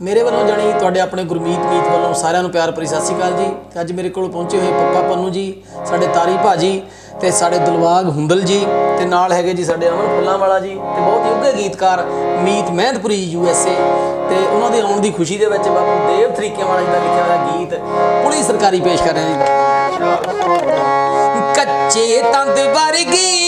ਮੇਰੇ ਵੱਲੋਂ ਜਾਣੀ ਤੁਹਾਡੇ ਆਪਣੇ ਗੁਰਮੀਤ ਮੀਤ ਵੱਲੋਂ ਸਾਰਿਆਂ ਨੂੰ ਪਿਆਰ ਭਰੀ ਸਤਿ ਸ਼੍ਰੀ ਅਕਾਲ ਜੀ। ਤੇ ਅੱਜ ਮੇਰੇ ਕੋਲ ਪਹੁੰਚੇ ਹੋਏ ਪੱਪਾ ਪੰਨੂ ਜੀ, ਸਾਡੇ ਤਾਰੀ ਭਾਜੀ ਤੇ ਸਾਡੇ ਦਿਲਵਾਗ ਹੁੰਦਲ ਜੀ ਤੇ ਨਾਲ ਹੈਗੇ ਜੀ ਸਾਡੇ ਅਮਨ ਫੁੱਲਾਂ ਵਾਲਾ ਜੀ ਤੇ ਬਹੁਤ ਹੀ ਉੱਘੇ ਗੀਤਕਾਰ ਮੀਤ ਮਹਿੰਦਪੁਰੀ ਯੂ ਐਸ ਏ। ਤੇ ਉਹਨਾਂ ਦੇ ਆਉਣ ਦੀ ਖੁਸ਼ੀ ਦੇ ਵਿੱਚ ਬਾਪੂ ਦੇਵ ਤਰੀਕੇ ਵਾਲਾ ਜੀ ਦਾ ਲਿਖਿਆ ਹੋਇਆ ਗੀਤ ਪੁਲਿਸ ਸਰਕਾਰੀ ਪੇਸ਼ ਕਰ ਰਹੇ ਜੀ ਕੱਚੇ ਤੰਦ ਵਰਗੀ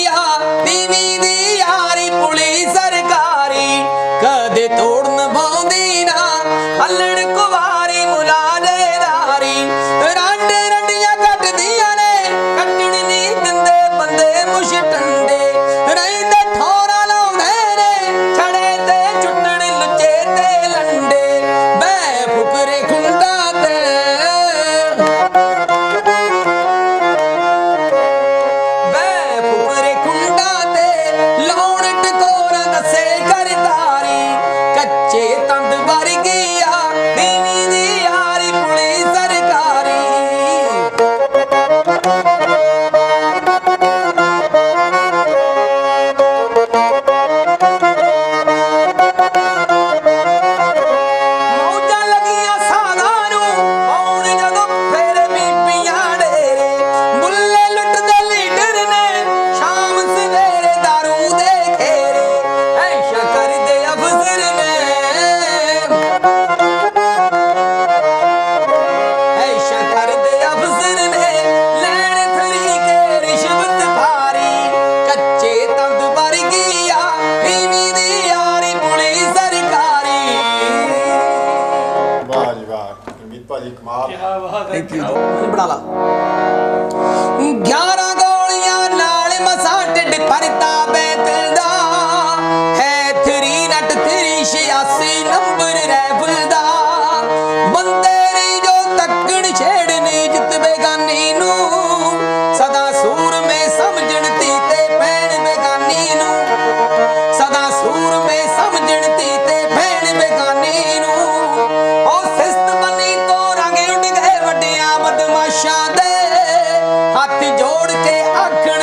ਥੈਂਕ ਯੂ ਬਣਾ ਲਾ। 11 ਗੋਲੀਆਂ ਨਾਲ ਮਸਾ ਢਿੱਡ ਭਰਤਾ ਬੈਤਲ ਦਾ। ਹੈ 3 ਨਟ 386 ਵੱਡਿਆਂ ਦੇ ਹੱਥ ਜੋੜ ਕੇ ਆਖਣ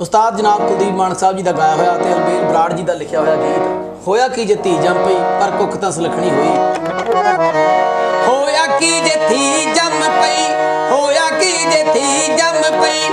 ਉਸਤਾਦ ਜਨਾਬ ਕੁਲਦੀਪ ਮਾਨ ਸਾਹਿਬ ਜੀ ਦਾ ਗਾਇਆ ਹੋਇਆ ਤੇ ਅਲਬੇਲ ਬਰਾੜ ਜੀ ਦਾ ਲਿਖਿਆ ਹੋਇਆ ਗੀਤ, ਹੋਇਆ ਕੀ ਜੇ ਧੀ ਜੰਮ ਪਈ, ਪਰ ਕੁੱਖ ਤਾਂ ਸਲਖਣੀ ਹੋਈ। ਹੋਇਆ ਕੀ ਜੇ ਧੀ ਜੰਮ ਪਈ, ਹੋਇਆ ਕੀ ਜੇ ਧੀ ਜੰਮ ਪਈ